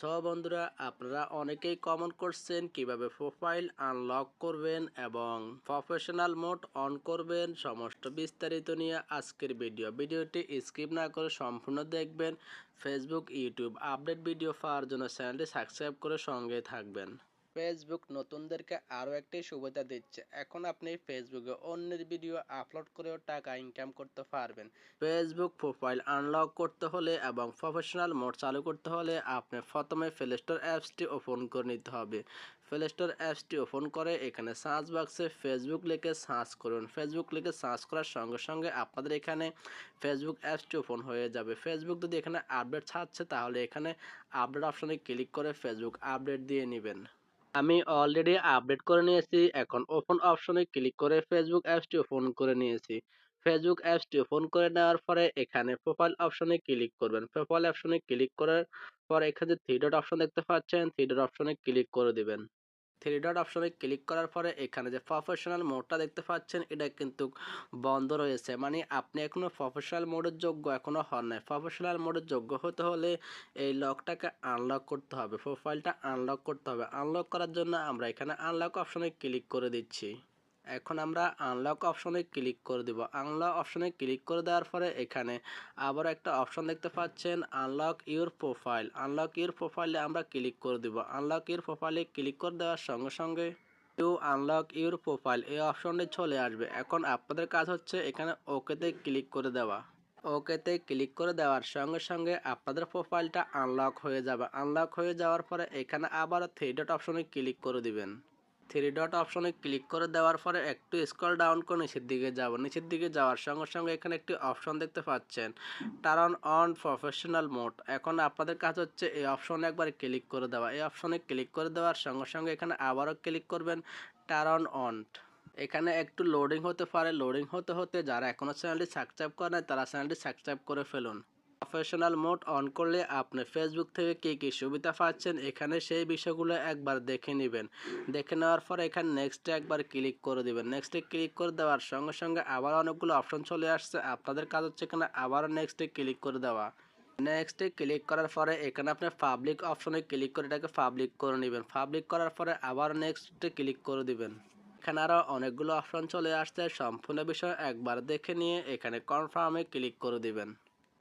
তো বন্ধুরা, আপনারা অনেকেই কমেন্ট করছেন কীভাবে প্রোফাইল আনলক করবেন এবং প্রফেশনাল মোড অন করবেন, সমস্ত বিস্তারিত নিয়ে আজকের ভিডিও ভিডিওটি স্কিপ না করে সম্পূর্ণ দেখবেন। ফেসবুক ইউটিউব আপডেট ভিডিও পাওয়ার জন্য চ্যানেলটি সাবস্ক্রাইব করে সঙ্গে থাকবেন। ফেসবুক নতুনদেরকে আরও একটি সুবিধা দিচ্ছে। এখন আপনি ফেসবুকে অন্যের ভিডিও আপলোড করেও টাকা ইনকাম করতে পারবেন। ফেসবুক প্রোফাইল আনলক করতে হলে এবং প্রফেশনাল মোড চালু করতে হলে আপনি প্রথমে প্লে স্টোর অ্যাপসটি ওপেন করে নিতে হবে। প্লে স্টোর অ্যাপসটি ওপেন করে এখানে সার্চ বক্সে ফেসবুক লিখে সার্চ করুন। ফেসবুক লিখে সার্চ করার সঙ্গে সঙ্গে আপনাদের এখানে ফেসবুক অ্যাপসটি ওপেন হয়ে যাবে। ফেসবুক যদি এখানে আপডেট ছাড়ছে, তাহলে এখানে আপডেট অপশনে ক্লিক করে ফেসবুক আপডেট দিয়ে নেবেন। আমি অলরেডি আপডেট করে নিয়েছি, এখন ওপেন অপশনে ক্লিক করে ফেসবুক অ্যাপসটি ওপেন করে নিয়েছি। ফেসবুক অ্যাপসটি ওপেন করে নেওয়ার পরে এখানে প্রোফাইল অপশনে ক্লিক করবেন। প্রোফাইল অপশনে ক্লিক করার পর এখানে থ্রি ডট অপশন দেখতে পাচ্ছেন থ্রি ডট অপশনে ক্লিক করে দিবেন। থ্রি ডট অপশনে ক্লিক করার পরে এখানে যে প্রফেশনাল মোডটা দেখতে পাচ্ছেন, এটা কিন্তু বন্ধ রয়েছে। মানে আপনি এখনও প্রফেশনাল মোডের যোগ্য এখনও হন নাই। প্রফেশনাল মোডের যোগ্য হতে হলে এই লকটাকে আনলক করতে হবে। প্রোফাইলটা আনলক করতে হবে। আনলক করার জন্য আমরা এখানে আনলক অপশনে ক্লিক করে দিচ্ছি। এখন আমরা আনলক অপশনে ক্লিক করে দিব। আনলক অপশনে ক্লিক করে দেওয়ার পরে এখানে আবার একটা অপশন দেখতে পাচ্ছেন unlock your profile unlock your প্রোফাইলে আমরা ক্লিক করে দিব। আনলক ইউর প্রোফাইলে ক্লিক করে দেওয়ার সঙ্গে সঙ্গে ইউ আনলক ইউর প্রোফাইল এই অপশনটি চলে আসবে। এখন আপনাদের কাজ হচ্ছে এখানে ওকেতে ক্লিক করে দেওয়া। ওকেতে ক্লিক করে দেওয়ার সঙ্গে সঙ্গে আপনাদের প্রোফাইলটা আনলক হয়ে যাবে। আনলক হয়ে যাওয়ার পরে এখানে আবার থ্রি ডট অপশনে ক্লিক করে দিবেন। থ্রি ডট অপশনে ক্লিক করে দেওয়ার পরে একটু স্ক্রল ডাউন করে নিচের দিকে যাব। নিচের দিকে যাওয়ার সঙ্গে সঙ্গে এখানে একটি অপশন দেখতে পাচ্ছেন। টার্ন অন প্রফেশনাল মোড এখন আপনাদের কাজ হচ্ছে এই অপশনে একবার ক্লিক করে দেওয়া। এই অপশনে ক্লিক করে দেওয়ার সঙ্গে সঙ্গে এখানে আবারও ক্লিক করবেন টার্ন অন এখানে একটু লোডিং হতে পারে। লোডিং হতে হতে যারা এখনও চ্যানেলটি সাবস্ক্রাইব করে নাই, তারা চ্যানেলটি সাবস্ক্রাইব করে ফেলুন। প্রফেশনাল মোড অন করলে আপনি ফেসবুক থেকে কী কী সুবিধা পাচ্ছেন, এখানে সেই বিষয়গুলো একবার দেখে নেবেন। দেখে নেওয়ার পর এখানে নেক্সটে একবার ক্লিক করে দিবেন। নেক্সটে ক্লিক করে দেওয়ার সঙ্গে সঙ্গে আবার অনেকগুলো অপশন চলে আসছে। আপনাদের কাজ হচ্ছে এখানে আবারও নেক্সটে ক্লিক করে দেওয়া। নেক্সটে ক্লিক করার পরে এখানে আপনি পাবলিক অপশনে ক্লিক করে এটাকে পাবলিক করে নেবেন। পাবলিক করার পরে আবার নেক্সটে ক্লিক করে দিবেন। এখানে আরও অনেকগুলো অপশন চলে আসছে। সম্পূর্ণ বিষয় একবার দেখে নিয়ে এখানে কনফার্মে ক্লিক করে দিবেন।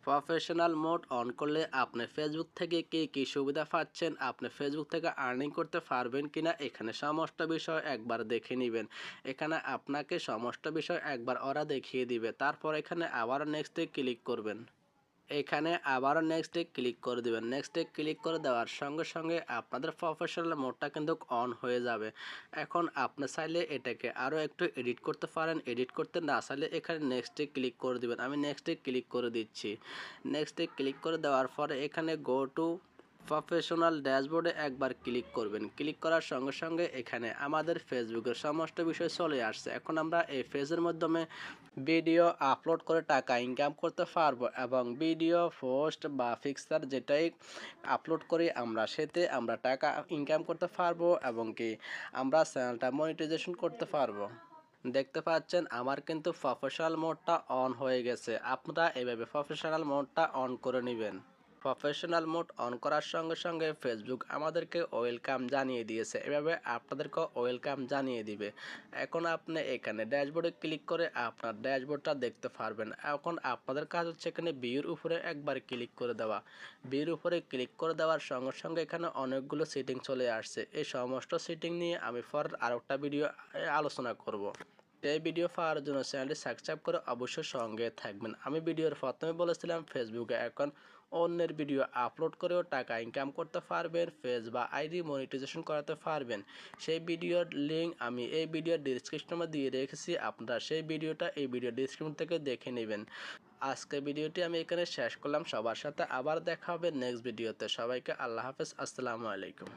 প্রফেশনাল মোড অন করলে আপনি ফেসবুক থেকে কী কী সুবিধা পাচ্ছেন, আপনি ফেসবুক থেকে আর্নিং করতে পারবেন কিনা, এখানে সমস্ত বিষয় একবার দেখে নেবেন। এখানে আপনাকে সমস্ত বিষয় একবার ওরা দেখিয়ে দিবে। তারপর এখানে আবার নেক্সটে ক্লিক করবেন। এখানে আবারও নেক্সটে ক্লিক করে দেবেন। নেক্সটে ক্লিক করে দেওয়ার সঙ্গে সঙ্গে আপনাদের প্রফেশনাল মোডটা কিন্তু অন হয়ে যাবে। এখন আপনি চাইলে এটাকে আরও একটু এডিট করতে পারেন। এডিট করতে না চাইলে এখানে নেক্সটে ক্লিক করে দেবেন। আমি নেক্সটে ক্লিক করে দিচ্ছি। নেক্সটে ক্লিক করে দেওয়ার পরে এখানে গো টু প্রফেশনাল ড্যাশবোর্ডে একবার ক্লিক করবেন। ক্লিক করার সঙ্গে সঙ্গে এখানে আমাদের ফেসবুকের সমস্ত বিষয় চলে আসছে। এখন আমরা এই ফেজের মাধ্যমে ভিডিও আপলোড করে টাকা ইনকাম করতে পারব এবং ভিডিও, পোস্ট বা ফিক্সার যেটাই আপলোড করি আমরা, সেতে আমরা টাকা ইনকাম করতে পারব এবং কি আমরা চ্যানেলটা মনিটাইজেশন করতে পারব। দেখতে পাচ্ছেন আমার কিন্তু প্রফেশনাল মোডটা অন হয়ে গেছে। আপনারা এভাবে প্রফেশনাল মোডটা অন করে নেবেন। প্রফেশনাল মোড অন করার সঙ্গে সঙ্গে ফেসবুক আমাদেরকে ওয়েলকাম জানিয়ে দিয়েছে। এভাবে আপনাদেরকে ওয়েলকাম জানিয়ে দিবে। এখন আপনি এখানে ড্যাশবোর্ডে ক্লিক করে আপনার ড্যাশবোর্ডটা দেখতে পারবেন। এখন আপনাদের কাজ হচ্ছে এখানে বিয়ের উপরে একবার ক্লিক করে দেওয়া। বিয়ের উপরে ক্লিক করে দেওয়ার সঙ্গে সঙ্গে এখানে অনেকগুলো সিটিং চলে আসছে। এই সমস্ত সিটিং নিয়ে আমি পর আরেকটা ভিডিও আলোচনা করব। এই ভিডিও পাওয়ার জন্য চ্যানেলটি সাবস্ক্রাইব করে অবশ্যই সঙ্গে থাকবেন। আমি ভিডিওর প্রথমে বলেছিলাম ফেসবুকে এখন অন্যের ভিডিও আপলোড করেও টাকা ইনকাম করতে পারবেন, ফেস বা আইডি মনিটাইজেশন করাতে পারবেন। সেই ভিডিওর লিঙ্ক আমি এই ভিডিওর ডিসক্রিপশনে দিয়ে রেখেছি, আপনারা সেই ভিডিওটা এই ভিডিও ডিসক্রিপশন থেকে দেখে নেবেন। আজকে ভিডিওটি আমি এখানে শেষ করলাম, সবার সাথে আবার দেখা হবে নেক্সট ভিডিওতে সবাইকে আল্লাহ হাফেজ, আসসালামু আলাইকুম।